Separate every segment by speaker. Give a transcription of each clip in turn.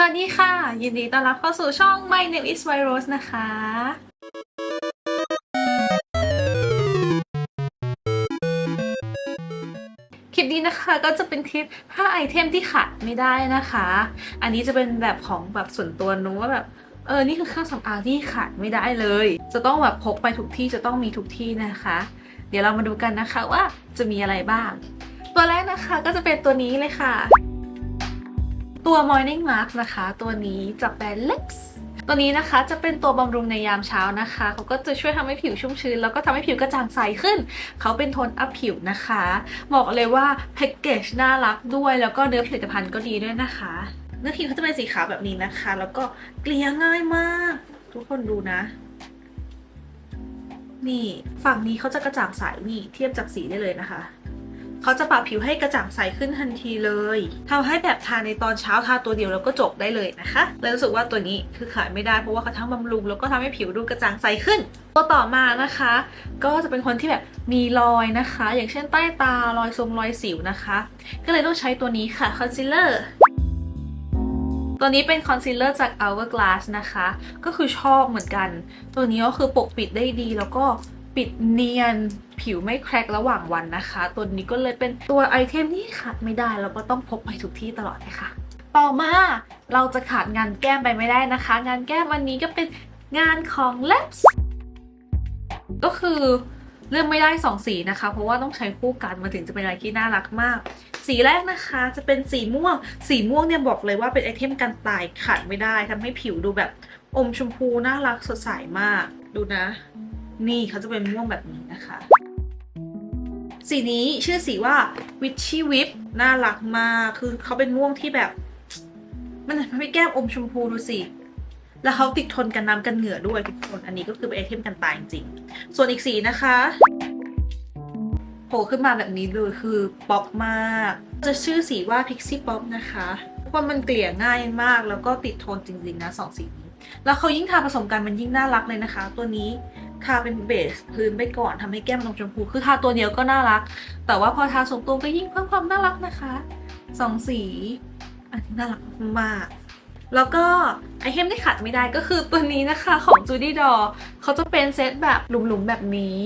Speaker 1: สวัสดีค่ะ ยินดีต้อนรับเข้าสู่ช่อง My Name is Virus นะคะ คลิปนี้นะคะก็จะเป็นคลิป 5 ไอเทมที่ขาดไม่ได้นะคะ อันนี้จะเป็นแบบของแบบส่วนตัวนุ้ว่าแบบ เออ นี่คือเครื่องสำอางที่ขาดไม่ได้เลย จะต้องแบบพกไปทุกที่จะต้องมีทุกที่นะคะ เดี๋ยวเรามาดูกันนะคะว่าจะมีอะไรบ้าง ตัวแรกนะคะก็จะเป็นตัวนี้เลยค่ะ ตัว Morning Mask นะคะ ตัวนี้จากแบรนด์ Lex ตัวนี้นะคะจะเป็นตัวบำรุงในยามเช้านะคะเขาก็จะช่วยทำให้ผิวชุ่มชื้น แล้วก็ทำให้ผิวกระจ่างใสขึ้น เขาเป็นโทนอัพผิวนะคะ บอกเลยว่าแพ็กเกจน่ารักด้วย แล้วก็เนื้อผลิตภัณฑ์ก็ดีด้วยนะคะ เนื้อครีมเขาจะเป็นสีขาวแบบนี้นะคะ แล้วก็เกลี่ยง่ายมาก ทุกคนดูนะ นี่ฝั่งนี้เขาจะกระจ่างใสนี่เทียบจากสีได้เลยนะคะ เขาจะปรับผิวให้กระจ่างใสขึ้นทันทีเลยทำให้แบบทาในตอนเช้าทาตัวเดียวแล้วก็จบได้เลยนะคะเลยรู้สึกว่าตัวนี้คือขายไม่ได้เพราะว่าเขาทั้งบำรุงแล้วก็ทำให้ผิวดูกระจ่างใสขึ้น ตัวต่อมานะคะ ก็จะเป็นคนที่แบบมีรอยนะคะ อย่างเช่นใต้ตารอยทรงรอยสิวนะคะ ก็เลยต้องใช้ตัวนี้ค่ะคอนซีลเลอร์ตัวนี้เป็นคอนซีลเลอร์จาก Hourglass นะคะ ก็คือชอบเหมือนกัน ตัวนี้ก็คือปกปิดได้ดีแล้วก็ปิดเนียน ผิวไม่แครกระหว่างวันนะคะ ตัวนี้ก็เลยเป็นตัวไอเทมที่ขาดไม่ได้ แล้วก็ต้องพกไปทุกที่ตลอดเลยค่ะ ต่อมาเราจะขาดงานแก้มไปไม่ได้นะคะ งานแก้มอันนี้ก็เป็นงานของ Labs ก็คือเลือกไม่ได้สองสีนะคะ เพราะว่าต้องใช้คู่กันมาถึงจะเป็นอะไรที่น่ารักมาก สีแรกนะคะจะเป็นสีม่วง สีม่วงเนี่ยบอกเลยว่าเป็นไอเทมกันตายขาดไม่ได้ทำให้ผิวดูแบบอมชมพูน่ารักสดใสมาก ดูนะ นี่เขาจะเป็นม่วงแบบนี้นะคะ สีนี้ชื่อสีว่า Witchy Whip น่ารักมาก คือเขาเป็นม่วงที่แบบ มันทำให้แก้มอมชมพูดูสิ แล้วเขาติดทนกันน้ำกันเหงื่อด้วยทุกคน อันนี้ก็คือเป็นไอเทมกันตายจริง ส่วนอีกสีนะคะโผล่ขึ้นมาแบบนี้เลยคือป๊อปมาก จะชื่อสีว่า Pixie Pop นะคะเพราะมันเกลี่ยง่ายมากแล้วก็ติดทนจริงๆนะสองสีนี้ แล้วเขายิ่งทาผสมกันมันยิ่งน่ารักเลยนะคะ ตัวนี้ ทาเป็นเบสพื้นไปก่อนทำให้แก้มลงชมพู คือทาตัวเดียวก็น่ารัก แต่ว่าพอทาสองตัวก็ยิ่งเพิ่มความน่ารักนะคะสองสี อันนี้น่ารักมาก แล้วก็ไอเทมที่ขาดไม่ได้ก็คือตัวนี้นะคะของ Judy d o l เขาจะเป็นเซตแบบหลุมๆแบบนี้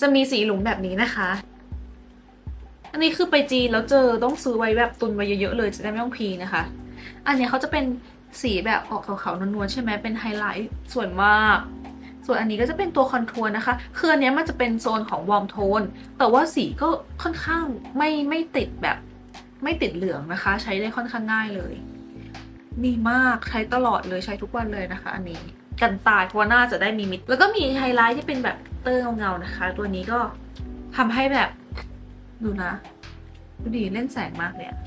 Speaker 1: จะมีสีหลุมแบบนี้นะคะ อันนี้คือไปจีนแล้วเจอต้องซื้อไว้แบบตุนไว้เยอะๆเลยจะได้ไม่ต้องพีนะคะ อันนี้เขาจะเป็น สีแบบออกขาวๆนวลๆใช่ไหมเป็นไฮไลท์ส่วนมาก ส่วนอันนี้ก็จะเป็นตัวคอนทัวร์นะคะ คืออันนี้มันจะเป็นโซนของวอร์มโทน แต่ว่าสีก็ค่อนข้างไม่ไม่ติดแบบไม่ติดเหลืองนะคะ ใช้ได้ค่อนข้างง่ายเลยดีมากใช้ตลอดเลยใช้ทุกวันเลยนะคะ อันนี้กันตายเพราะว่าน่าจะได้มีมิด แล้วก็มีไฮไลท์ที่เป็นแบบเตอร์เงาๆนะคะ ตัวนี้ก็ทำให้แบบดูนะ ดูดีเล่นแสงมากเลยอะ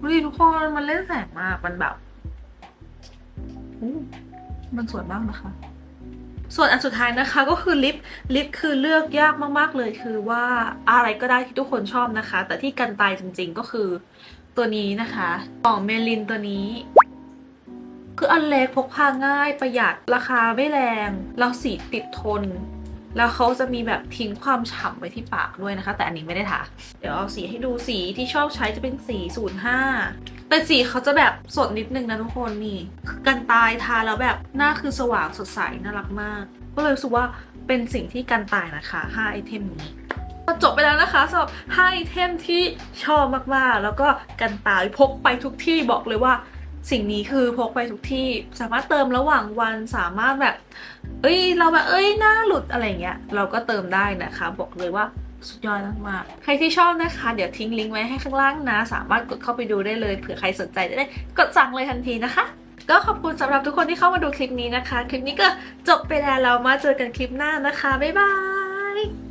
Speaker 1: ดูดิทุกคนมันเล่นแสงมากมันแบบอู้มันสวยมากนะคะ ส่วนอันสุดท้ายนะคะก็คือลิปลิปคือเลือกยากมากๆเลยคือว่าอะไรก็ได้ที่ทุกคนชอบนะคะ แต่ที่กันตายจริงๆก็คือตัวนี้นะคะของเมลินตัวนี้ คืออันเล็กพกพาง่ายประหยัดราคาไม่แรง แล้วสีติดทน แล้วเขาจะมีแบบทิ้งความฉ่ำไว้ที่ปากด้วยนะคะ แต่อันนี้ไม่ได้ทาเดี๋ยวเอาสีให้ดูสีที่ชอบใช้จะเป็นสี 05 แต่สีเขาจะแบบสดนิดนึงนะทุกคนนี่กันตายทาแล้วแบบหน้าคือสว่างสดใสน่ารักมาก ก็เลยรู้สึกว่าเป็นสิ่งที่กันตายนะคะ5ไอเทมนี้็จบไปแล้วนะคะสำหรับ5ไอเทมที่ชอบมากๆ แล้วก็กันตายพกไปทุกที่บอกเลยว่า สิ่งนี้คือพกไปทุกที่สามารถเติมระหว่างวันสามารถแบบ เอ้ย เราแบบเอ้ยหน้าหลุดอะไรเงี้ย เราก็เติมได้นะคะ บอกเลยว่าสุดยอดมากๆใครที่ชอบนะคะ เดี๋ยวทิ้งลิงก์ไว้ให้ข้างล่างนะ สามารถกดเข้าไปดูได้เลยเผื่อใครสนใจจะได้กดสั่งเลยทันทีนะคะ ก็ขอบคุณสำหรับทุกคนที่เข้ามาดูคลิปนี้นะคะ คลิปนี้ก็จบไปแล้วเรามาเจอกันคลิปหน้านะคะบ๊ายบาย